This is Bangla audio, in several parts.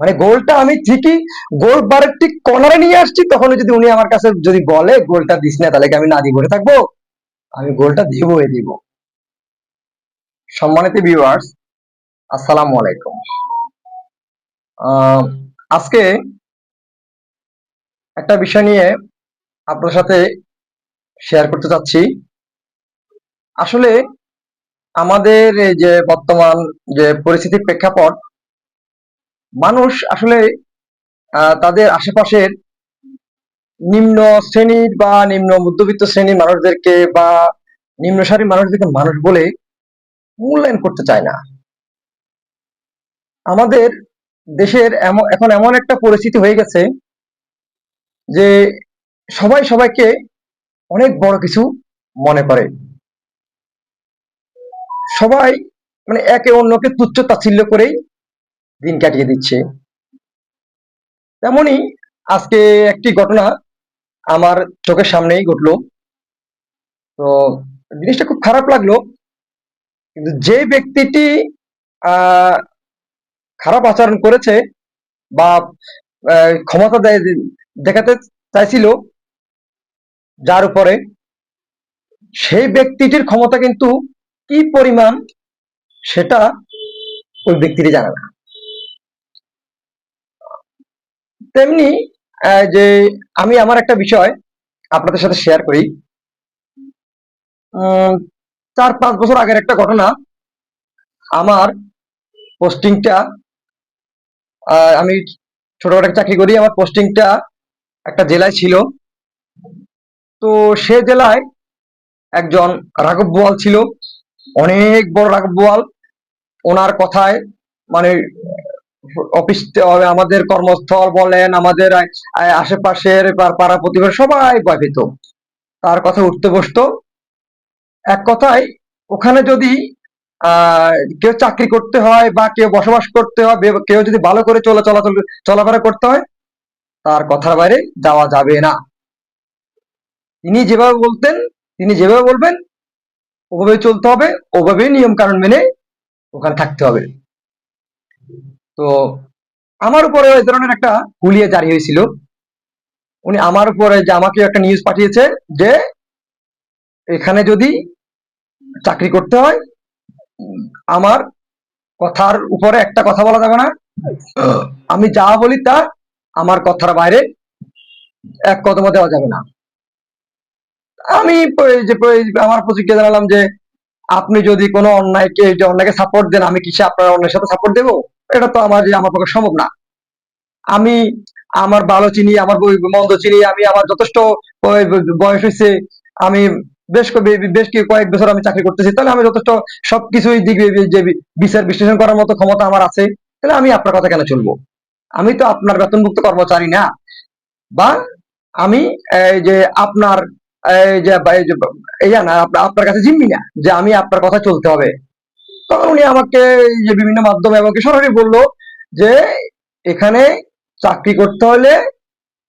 মানে গোলটা আমি ঠিকই গোল বারের ঠিক কর্নারে নিয়ে আসছি তখন যদি উনি আমার কাছে যদি বলে, গোলটা দিস না, তাহলে কি আমি না দিয়ে বসে থাকব? আমি গোলটা দিবই দিব। সম্মানিত ভিউয়ার্স আসসালামু আলাইকুম। আজকে একটা বিষয় নিয়ে আপনার সাথে শেয়ার করতে চাচ্ছি। আসলে আমাদের এই যে বর্তমান যে পরিস্থিতির প্রেক্ষাপট মানুষ আসলে তাদের আশেপাশের নিম্ন শ্রেণির বা নিম্ন মধ্যবিত্ত শ্রেণির মানুষদেরকে বা নিম্ন সারির মানুষদেরকে মানুষ বলে মূল্যায়ন করতে চায় না। আমাদের দেশের এখন এমন একটা পরিস্থিতি হয়ে গেছে যে সবাই সবাইকে অনেক বড় কিছু মনে করে। সবাই মানে একে অন্যকে তুচ্ছ তাচ্ছিল্য করেই দিন কাটিয়ে দিচ্ছে। তেমনি আজকে একটি ঘটনা আমার চোখের সামনেই ঘটলো। তো জিনিসটা খুব খারাপ লাগল। কিন্তু যে ব্যক্তিটি খারাপ আচরণ করেছে বা ক্ষমতা দেখাতে চাইছিল, যার উপরে সেই ব্যক্তিটির ক্ষমতা কিন্তু কি পরিমাণ, সেটা ওই ব্যক্তিটি জানে না। তেমনি যে আমি আমার একটা বিষয় আপনাদের সাথে শেয়ার করি। চার পাঁচ বছর আগের একটা ঘটনা, আমার পোস্টিংটা আমি একটা চাকরি করি, আমার পোস্টিংটা একটা জেলায় ছিল। তো সে জেলায় একজন রাঘব বোয়াল ছিল। অনেক বড় রাঘব বোয়াল। ওনার কথায় মানে অফিস আমাদের কর্মস্থল বলেন, আমাদের আশেপাশের পাড়া প্রতিবেশী সবাই ভয় পেত তার কথা উঠতে বসতো। এক কথায়, ওখানে যদি কেউ চাকরি করতে হয় বা কেউ বসবাস করতে হয় কেউ যদি ভালো করে চলা, চলাচল, চলাফেরা করতে হয়, তার কথার বাইরে যাওয়া যাবে না। তিনি যেভাবে বলতেন, তিনি যেভাবে বলবেন ওভাবে চলতে হবে, ওভাবেই নিয়ম কানুন মেনে ওখানে থাকতে হবে। তো আমার উপরে ওই ধরনের একটা হুলিয়া জারি হয়েছিল। উনি আমার উপরে যে আমাকে একটা নিউজ পাঠিয়েছে যে এখানে যদি চাকরি করতে হয়, আমার কথার উপরে একটা কথা বলা যাবে না। আমি যা বলি তা আমার কথার বাইরে এক কদমও দেওয়া যাবে না। আমি যে আমার প্রতিক্রিয়া জানালাম যে আপনি যদি কোনো অন্যায়কে যে অন্যায়কে সাপোর্ট দেন, আমি কিসে আপনার অন্যায়ের সাথে সাপোর্ট দেবো? এটা তো আমার আমার পক্ষে সম্ভব না। আমি আমার ভালো চিনি, আমার মন্দ চিনি, আমি আমার যথেষ্ট বয়স হয়েছে, আমি বেশ বেশ কয়েক বছর আমি চাকরি করতেছি, তাহলে আমি যথেষ্ট সবকিছুই দিক যে বিচার বিশ্লেষণ করার মতো ক্ষমতা আমার আছে, তাহলে আমি আপনার কথা কেন চলবো? আমি তো আপনার বেতনভুক্ত কর্মচারী না। বা আমি যে আপনার, এই যে আপনার কাছে জিম্মি না যে আমি আপনার কথা চলতে হবে। তখন উনি আমাকে যে বিভিন্ন মাধ্যমে আমাকে সরাসরি বলল যে, এখানে চাকরি করতে হলে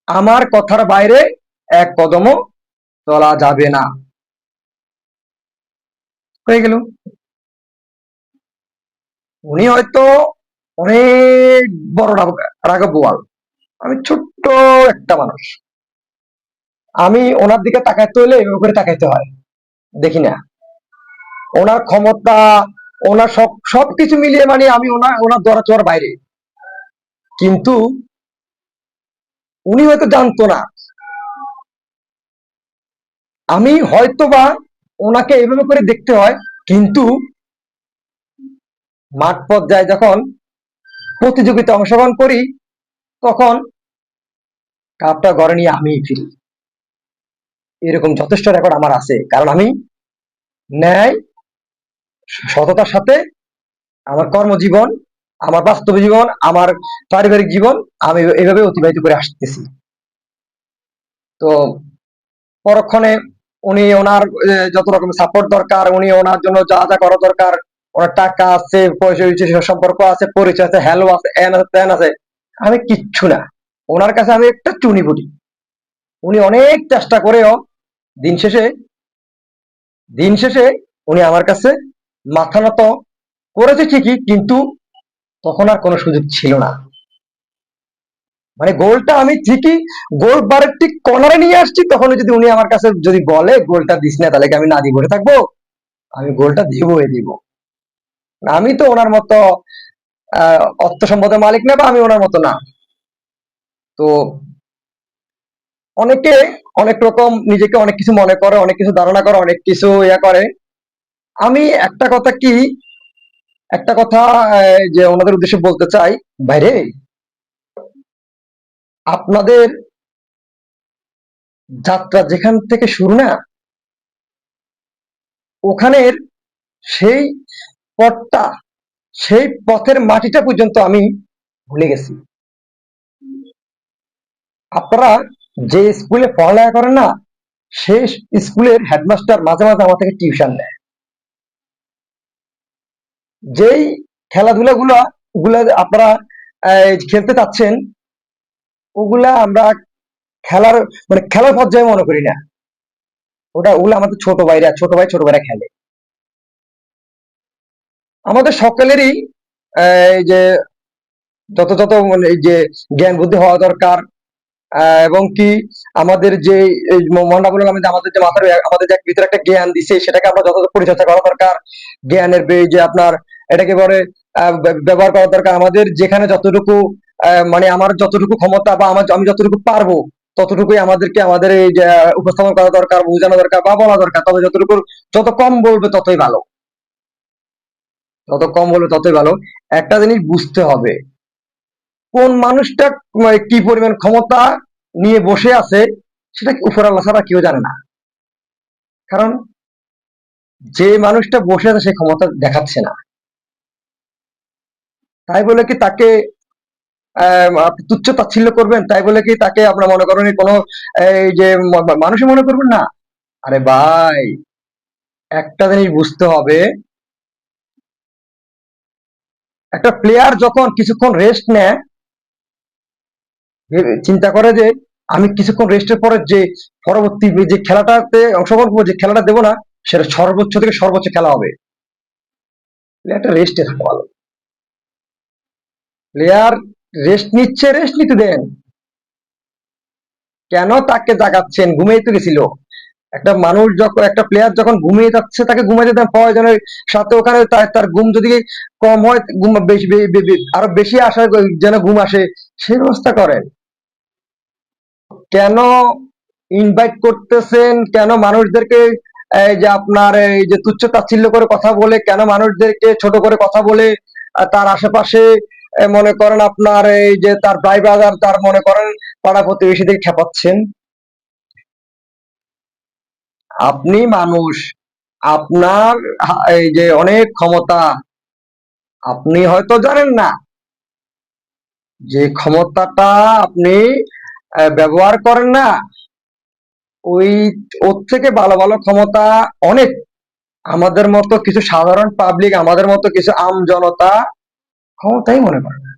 আমার কথার বাইরে এক কদমও চলা যাবে না। হয়ে গেল। উনি হয়তো অনেক বড় রাঘব বোয়াল আমি ছোট্ট একটা মানুষ। আমি ওনার দিকে তাকাইতে হলে এভাবে করে তাকাইতে হয়। দেখি না। ওনার ক্ষমতা ওনার সব, সবকিছু মিলিয়ে মানে আমি ওনার ওনার দরা চড়ার বাইরে। কিন্তু উনি হয়তো জানতো না। আমি হয়তোবা ওনাকে এভাবে করে দেখতে হয়, কিন্তু মাঠ পর্যায়ে যখন প্রতিযোগিতা অংশগ্রহণ করি, তখন কাপটা ঘরে নিয়ে আমি ফিরি। এরকম যথেষ্ট রেকর্ড আমার আছে, কারণ আমি ন্যায় সততার সাথে আমার কর্মজীবন, আমার বাস্তব জীবন, আমার পারিবারিক জীবন আমি এভাবে অতিবাহিত করে আসতেছি। তো পরক্ষণে উনি ওনার যত রকম সাপোর্ট দরকার, উনি ওনার জন্য যা যা করা দরকার, ওনার টাকা আছে, পয়সা হয়েছে সম্পর্ক আছে, পরিচয় আছে হ্যালো আছে এন আছে তেন আছে, আমি কিচ্ছু না। ওনার কাছে আমি একটা চুনি বুটি উনি অনেক চেষ্টা করেও দিন শেষে দিন শেষে উনি আমার কাছে মাথা নত করেছে ঠিকই, কিন্তু তখন আর কোনো সুযোগ ছিল না। মানে গোলটা আমি ঠিকই গোল বারের ঠিক কর্নারে নিয়ে আসছি তখন যদি উনি আমার কাছে যদি বলে, গোলটা দিস না, তাহলে আমি না দিয়ে বসে থাকব? আমি গোলটা দিবই দিব। আমি তো ওনার মতো অর্থ সম্পদের মালিক না বা আমি ওনার মতো না। তো অনেকে অনেক রকম নিজেকে অনেক কিছু মনে করে, অনেক কিছু ধারণা করে, অনেক কিছু ইয়া করে। আমি একটা কথা কি? একটা কথা যে ওনাদের উদ্দেশ্যে বলতে চাই, বাইরে। আপনাদের যাত্রা যেখান থেকে শুরু না, ওখানের সেই পথটা, সেই পথের মাটিটা পর্যন্ত আমি ভুলে গেছি। আপনারা যে স্কুলে পড়ালেখা করেন না সেই স্কুলের হেডমাস্টার মাঝে মাঝে আমার থেকে টিউশন নেয়। যেই খেলাধুলা গুলা গুলা আপনারা খেলতে চাচ্ছেন, ওগুলা আমরা খেলার মানে খেলার পর্যায়ে মনে করি না। ওটা, ওগুলো আমাদের ছোট ভাইরা, ছোট ভাই, ছোট ভাইরা খেলে। আমাদের সকলেরই যে যত যত মানে যে জ্ঞান বুদ্ধি হওয়া দরকার এবং কি আমাদের যে, এই মন্ডামূলক আমাদের যে মাথার, আমাদের যে ভিতরে একটা জ্ঞান দিছে, সেটাকে আমরা যত পরিচর্যা করা দরকার, জ্ঞানের যে আপনার এটাকে আহ, ব্যবহার করা দরকার। আমাদের যেখানে যতটুকু মানে আমার যতটুকু ক্ষমতা বা আমার আমি যতটুকু পারব ততটুকুই আমাদেরকে আমাদের এই উপস্থাপন করা দরকার বোঝানো দরকার বা বলা দরকার। তবে যতটুকু যত কম বলবে ততই ভালো। যত কম বলবে ততই ভালো। একটা জিনিস বুঝতে হবে কোন মানুষটা মানে কি পরিমাণ ক্ষমতা নিয়ে বসে আছে সেটা উপর আল্লাহ ছাড়া কেউ জানে না। কারণ যে মানুষটা বসে আছে সে ক্ষমতা দেখাচ্ছে না। তাই বলে কি তাকে তুচ্ছ তাচ্ছিল্য করবেন? তাই বলে কি তাকে আপনার মনে করেন কোনো, এই যে মানুষই মনে করবেন না? আরে ভাই, একটা জিনিস বুঝতে হবে। একটা প্লেয়ার যখন কিছুক্ষণ রেস্ট নেয় চিন্তা করে যে আমি কিছুক্ষণ রেস্টের পরে যে পরবর্তী যে খেলাটাতে অংশগ্রহণ করব, যে খেলাটা দেবো না, সেটা সর্বোচ্চ থেকে সর্বোচ্চ খেলা হবে। প্লেয়ারটা রেস্টে থাকা ভালো। প্লেয়ার রেস্ট নিচ্ছে রেস্ট নিতে দেন। কেন তাকে জাগাচ্ছেন? ঘুমিয়ে তো গেছিল। একটা মানুষ যখন, একটা প্লেয়ার যখন ঘুমিয়ে যাচ্ছে, তাকে ঘুমাইতে দেন। প্রয়োজনের সাথে ওখানে তার ঘুম যদি কম হয়, ঘুম বেশি আরও বেশি আসা যেন ঘুম আসে সেই ব্যবস্থা করেন। কেন ইনভাইট করতেছেন? কেন মানুষদেরকে এই যে আপনার এই যে তুচ্ছ তাচ্ছিল্য করে কথা বলে, কেন মানুষদেরকে ছোট করে কথা বলে তার আশেপাশে মনে করেন আপনার এই যে তার ভাই ব্রাদার তার মনে করেন পাড়া প্রতিবেশীদের খেপাচ্ছেন। আপনি মানুষ, আপনার এই যে অনেক ক্ষমতা, আপনি হয়তো জানেন না যে ক্ষমতাটা আপনি ব্যবহার করেন না। ওই, ওর থেকে ভালো ভালো ক্ষমতা অনেক। আমাদের মতো কিছু সাধারণ পাবলিক আমাদের মতো কিছু আম জনতা ক্ষমতাই মনে করে না।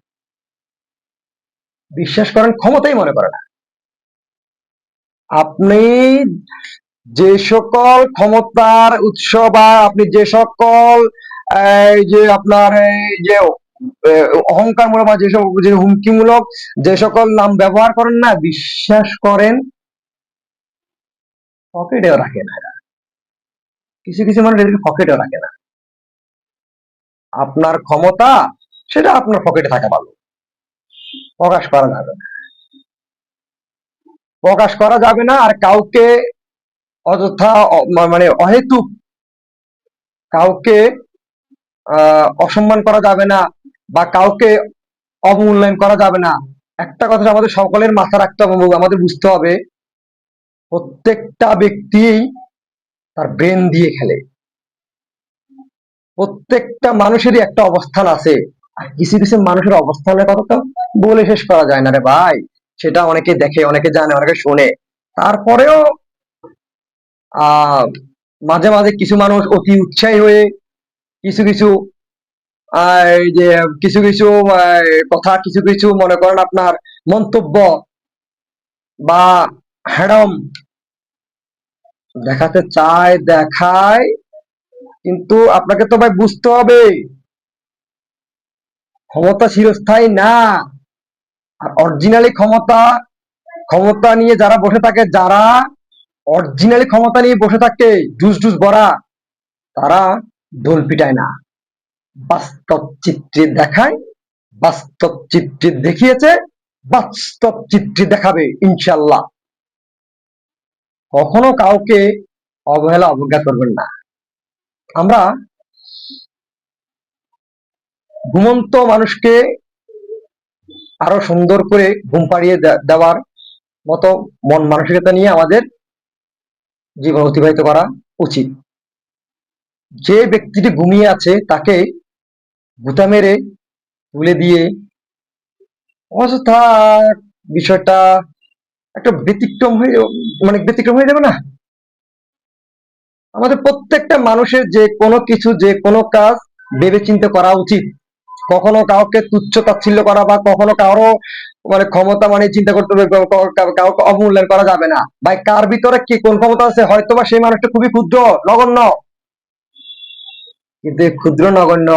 বিশ্বাস করেন, ক্ষমতাই মনে করে না। আপনি যে সকল ক্ষমতার উৎস বা আপনি যে সকল যে আপনার যে অহংকার মূলক বা যেসব যে হুমকিমূলক যে সকল নাম ব্যবহার করেন না, বিশ্বাস করেন, পকেটেও রাখে না। কিছু কিছু মানুষ এদেরকে পকেটেও রাখে না। আপনার ক্ষমতা সেটা আপনার পকেটে থাকা ভালো। প্রকাশ করা যাবে না। প্রকাশ করা যাবে না আর কাউকে অযথা মানে অহেতুক কাউকে অসম্মান করা যাবে না বা কাউকে অবমূল্যায়ন করা যাবে না। একটা কথা আমাদের সকলের মাথা রাখতে হবে আমাদের বুঝতে হবে, প্রত্যেকটা ব্যক্তি তার ব্রেন দিয়ে খেলে। প্রত্যেকটা মানুষেরই একটা অবস্থান আছে। আর কিছু কিছু মানুষের অবস্থানের কথা তো বলে শেষ করা যায় না রে ভাই। সেটা অনেকে দেখে, অনেকে জানে, অনেকে শোনে। তারপরেও, আহ, মাঝে মাঝে কিছু মানুষ অতি উৎসাহী হয়ে কিছু কিছু যে কিছু কিছু কথা, কিছু কিছু মনে করেন আপনার মন্তব্য বা হ্যাডম দেখাতে চায়, দেখায়, কিন্তু আপনাকে তো ভাই বুঝতে হবে। ক্ষমতা চিরস্থায়ী না। আর অরিজিনালি ক্ষমতা ক্ষমতা নিয়ে যারা বসে থাকে, যারা অরিজিনালি ক্ষমতা নিয়ে বসে থাকে, জুস জুস ভরা, তারা দোল পিটায় না। বাস্তব চিত্রে দেখায়, বাস্তব চিত্রে দেখিয়েছে, বাস্তব চিত্রে দেখাবে ইনশাল্লাহ কখনো কাউকে অবহেলা, অবজ্ঞা করবেন না। আমরা ঘুমন্ত মানুষকে আরও সুন্দর করে ঘুম পাড়িয়ে দেওয়ার মতো মন মানসিকতা নিয়ে আমাদের জীবন অতিবাহিত করা উচিত। যে ব্যক্তিটি ঘুমিয়ে আছে, তাকে গুতা মেরে তুলে দিয়ে অযথা বিষয়টা একটা ব্যতিক্রম হয়ে মানে ব্যতিক্রম হয়ে যাবে না? আমাদের প্রত্যেকটা মানুষের যে কোনো কিছু, যে কোনো কাজ ভেবে চিন্তে করা উচিত। কখনো কাউকে তুচ্ছ তাচ্ছিল্য করা বা কখনো কারও মানে ক্ষমতা মানে চিন্তা করতে হবে কাউকে অবমূল্যায়ন করা যাবে না। ভাই, কার ভিতরে কি, কোন ক্ষমতা আছে? হয়তো বা সেই মানুষটা খুবই ক্ষুদ্র, নগণ্য। কিন্তু এই ক্ষুদ্র, নগণ্য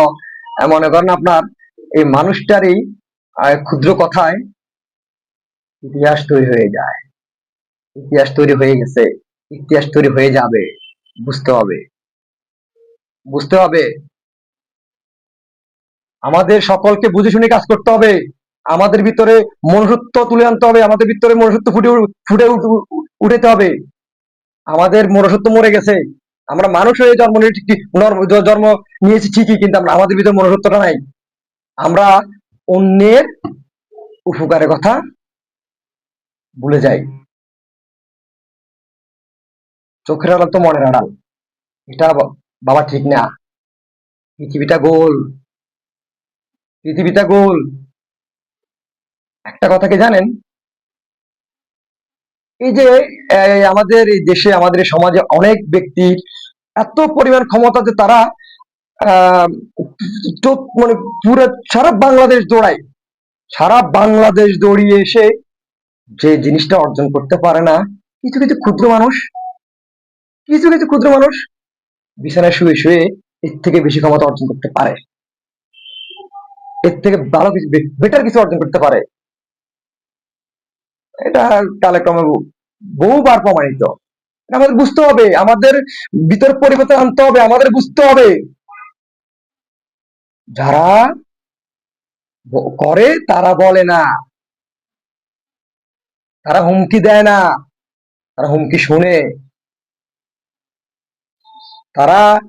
মনে করেন আপনার, এই মানুষটারই ক্ষুদ্র কথায় ইতিহাস তৈরি হয়ে যায়। ইতিহাস তৈরি হয়ে গেছে। ইতিহাস তৈরি হয়ে যাবে। বুঝতে হবে। বুঝতে হবে। আমাদের সকলকে বুঝে শুনে কাজ করতে হবে। আমাদের ভিতরে মনুষ্যত্ব তুলে আনতে হবে, আমাদের ভিতরে মনুষ্যত্ব ফুটে ফুটে উঠ- উঠাতে হবে। আমাদের মনুষ্যত্ব মরে গেছে। আমরা মানুষ হয়ে জন্ম জন্ম নিয়েছি ঠিকই, কিন্তু আমরা আমাদের ভিতরে মনুষ্যত্বটা নাই। আমরা অন্যের উপকারের কথা ভুলে যাই। চোখের আড়াল তো মনের আড়াল। এটা বাবা ঠিক না। পৃথিবীটা গোল। পৃথিবীটা গোল। একটা কথা কি জানেন? এই যে আমাদের এই দেশে, আমাদের সমাজে অনেক ব্যক্তির এত পরিমাণ ক্ষমতা যে তারা মানে পুরো সারা বাংলাদেশ দৌড়ায়। সারা বাংলাদেশ দৌড়িয়ে এসে যে জিনিসটা অর্জন করতে পারে না, কিছু কিছু ক্ষুদ্র মানুষ, কিছু কিছু ক্ষুদ্র মানুষ বিছানায় শুয়ে শুয়ে এর থেকে বেশি ক্ষমতা অর্জন করতে পারে। এর থেকে ভালো কিছু বেটার কিছু অর্জন করতে পারে। এটা কালেক্রমে বহুবার প্রমাণিত। আমাদের বুঝতে হবে, আমাদের ভিতর পরিবর্তন আনতে হবে, আমাদের বুঝতে হবে। যারা করে, তারা বলে না। তারা হুমকি দেয় না। তারা হুমকি শুনে। তারা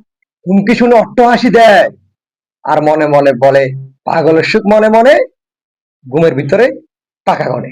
হুমকি শুনে অট্টহাসি দেয়। আর মনে মনে বলে পাগলের সুখ মনে মনে ঘুমের ভিতরে পাকা গনে